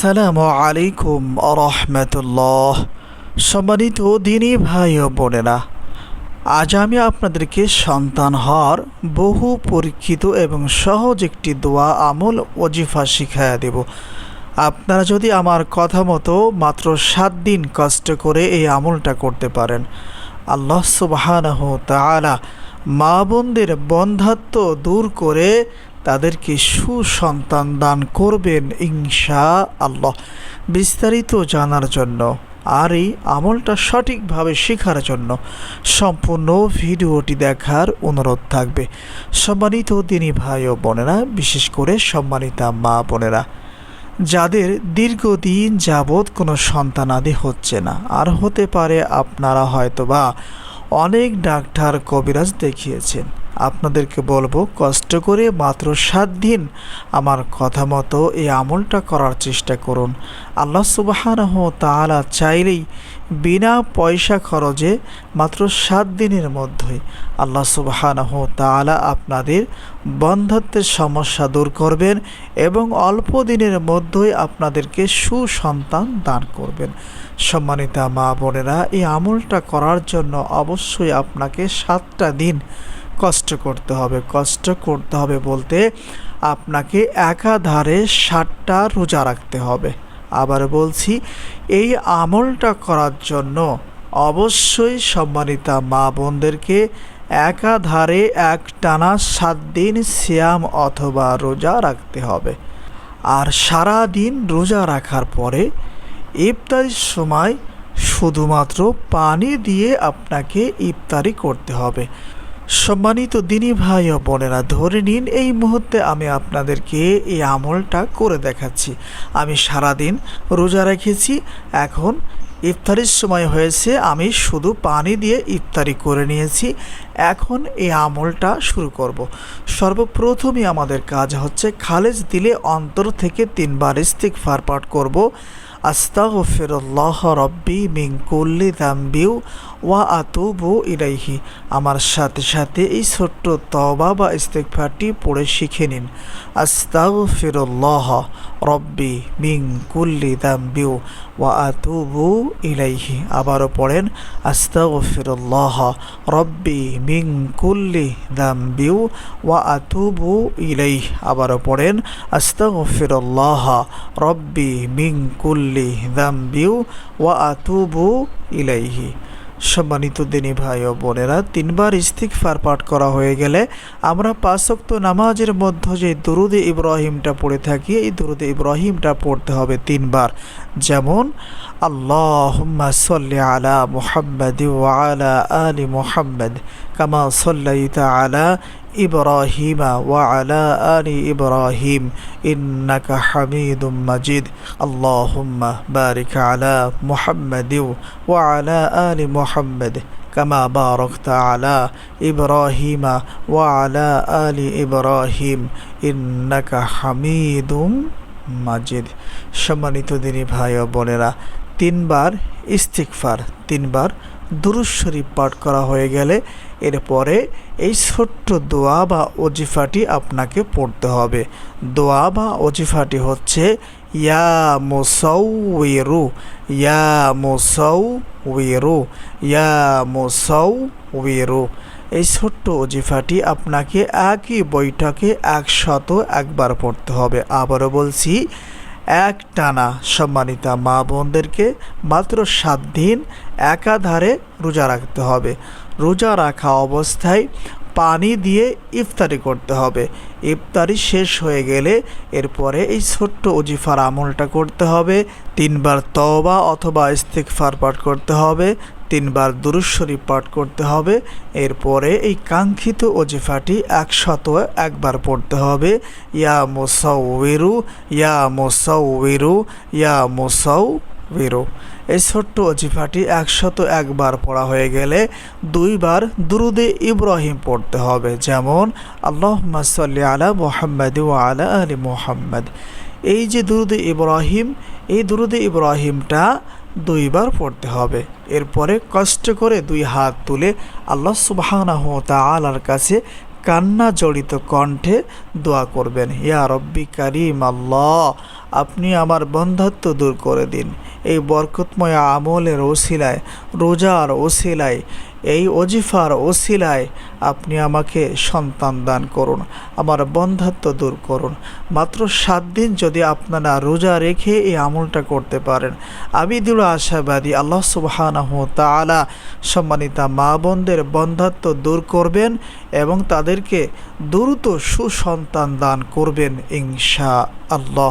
আসসালামু আলাইকুম রহমতুল্লাহ সম্মানিত দিনী ভাই ও বোনেরা, আজ আমি আপনাদেরকে সন্তান হওয়ার বহু পরীক্ষিত এবং সহজ একটি দোয়া আমল ওজিফা শিখাইয়া দেব। আপনারা যদি আমার কথা মতো মাত্র সাত দিন কষ্ট করে এই আমলটা করতে পারেন, আল্লাহ তাআলা মা বোনদের বন্ধাত্ব দূর করে তাদেরকে সুসন্তান দান করবেন ইনশা আল্লাহ বিস্তারিত জানার জন্য আর এই আমলটা সঠিকভাবে শেখার জন্য সম্পূর্ণ ভিডিওটি দেখার অনুরোধ থাকবে। সম্মানিত দিনী ভাই ও বোনেরা, বিশেষ করে সম্মানিতা মা বোনেরা, যাদের দীর্ঘদিন যাবৎ কোনো সন্তানাদি হচ্ছে না, আর হতে পারে আপনারা হয়তোবা অনেক ডাক্তার কবিরাজ দেখিয়েছেন। আপনাদেরকে বলব, কষ্ট করে মাত্র সাত দিন আমার কথা মতো এই আমলটা করার চেষ্টা করুন। আল্লাহ সুবাহানহ তাআলা চাইলেই বিনা পয়সা খরচে মাত্র সাত দিনের মধ্যেই আল্লাহ সুবাহানহ তাআলা আপনাদের বন্ধাত্বের সমস্যা দূর করবেন এবং অল্প দিনের মধ্যেই আপনাদেরকে সুসন্তান দান করবেন। সম্মানিতা মা বোনেরা, এই আমলটা করার জন্য অবশ্যই আপনাকে সাতটা দিন কষ্ট করতে হবে। কষ্ট করতে হবে বলতে আপনাকে একাধারে ষাটটা রোজা রাখতে হবে। আবার বলছি, এই আমলটা করার জন্য অবশ্যই সম্মানিতা মা বোনদেরকে একাধারে এক টানা সাত দিন সিয়াম অথবা রোজা রাখতে হবে। আর সারা দিন রোজা রাখার পরে ইফতারির সময় শুধুমাত্র পানি দিয়ে আপনাকে ইফতারি করতে হবে। সম্মানিত দিনী ভাই ও বোনেরা, ধরে নিন এই মুহূর্তে আমি আপনাদেরকে এই আমলটা করে দেখাচ্ছি আমি সারাদিন রোজা রেখেছি, এখন ইফতারির সময় হয়েছে, আমি শুধু পানি দিয়ে ইফতারি করে নিয়েছি, এখন এই আমলটা শুরু করব। সর্বপ্রথমই আমাদের কাজ হচ্ছে খালেজ দিলে অন্তর থেকে তিনবার ইস্তিক পাঠ করব আস্তাগফিরুল্লাহ রব্বি মিন কুল্লি দাম্বিউ ওয়া আতুবু ইলাইহি। আমার সাথে সাথে এই ছোট্ট তবা বা ইস্তেকফারটি পড়ে শিখে নিন। আস্তাগফিরুল্লাহ রব্বি মিন কুল্লি দাম্বিউ ওয়া আতুবু ইলাইহি। আবারও পড়েন, আস্তাগফিরুল্লাহ রব্বি মিন কুল্লি দাম্বিউ ওয়া আতুবু ইলাইহি। আবারও পড়েন, আস্তাগফিরুল্লাহ রব্বি মিন কুল্লি দাম্বিউ ওয়া আতুবু ইলাইহি। সম্মানিত দিনী ভাই ও বোনেরা, তিনবার ইস্তিকফার পাঠ করা হয়ে গেলে আমরা পাঁচক্ত নামাজের মধ্যে যে দুরুদে ইব্রাহিমটা পড়ে থাকি, এই দুরুদে ইব্রাহিমটা পড়তে হবে তিনবার। যেমন, আল্লাহুম্মা সাল্লি আলা মুহাম্মাদ ওয়া আলা আলি মুহাম্মাদ। কামা সাল্লাইতা আলা ইব্রাহিম ওয়া আলা আলি ইব্রাহিম ইন্নাকা হামিদুম মাজিদ আল্লাহুম্মা বারিক আলা মুহাম্মাদ ওয়া আলা আলি মুহাম্মাদ كما باركت على إبراهيم وعلى آل إبراهيم إنك حميد মাজিদ সম্মানিত দিনী ভাই ও বোনেরা তিনবার ইস্তিকফার তিনবার দুরুজ শরীফ পাঠ করা হয়ে গেলে এরপরে এই ছোট্ট দোয়া বা অজিফাটি আপনাকে পড়তে হবে। দোয়া বা অজিফাটি হচ্ছে, ইয়া মোসাউ ওয়েরু ইয়া মোসাউ ওয়েরু ইয়া মোসাউ ওয়েরু এই ছোট্ট অজিফাটি আপনাকে একই বৈঠকে একশত একবার পড়তে হবে। আবারও বলছি এক টানা সম্মানিতা মা বোনদেরকে মাত্র সাত দিন একাধারে রোজা রাখতে হবে। রোজা রাখা অবস্থায় পানি দিয়ে ইফতারি করতে হবে। ইফতারি শেষ হয়ে গেলে এরপরে এই ছোট্ট অজিফার আমলটা করতে হবে। তিনবার তওবা অথবা ইস্তিকফার পাঠ করতে হবে। তিনবার দুরুশ্বরী পাঠ করতে হবে। এরপরে এই কাঙ্ক্ষিত অজিফাটি একশত একবার পড়তে হবে। ইয়া মোসাউরু ইয়া মোসাউরু ইয়া মোসাউরু এই ছোট্ট অজিফাটি একশত একবার পড়া হয়ে গেলে দুইবার দুরুদে ইব্রাহিম পড়তে হবে। যেমন আল্লাহ মাসাল্লি আলা মোহাম্মদ ও আলা আলী মোহাম্মদ। এই যে দুরুদে ইব্রাহিম, এই দুরুদে ইব্রাহিমটা দুইবার পড়তে হবে। এরপরে কষ্ট করে দুই হাত তুলে আল্লাহ সুবাহানাহ তালার কাছে কান্না জড়িত কণ্ঠে দোয়া করবেন। ইয়া রব্বি কারিম আল্লাহ আপনি আমার বন্ধাত্ব দূর করে দিন। এই বরকতময় আমলের ওসিলায়, রোজার ওসিলায়, এই অজিফার ওসিলায় আপনি আমাকে সন্তান দান করুন, আমার বন্ধাত্ব দূর করুন। মাত্র সাত দিন যদি আপনারা রোজা রেখে এই আমলটা করতে পারেন আমি দৃঢ় আশাবাদী আল্লাহ সুবাহানাহ তালা সম্মানিতা মা বোনদের বন্ধাত্ব দূর করবেন এবং তাদেরকে দ্রুত সুসন্তান দান করবেন ইনশা আল্লাহ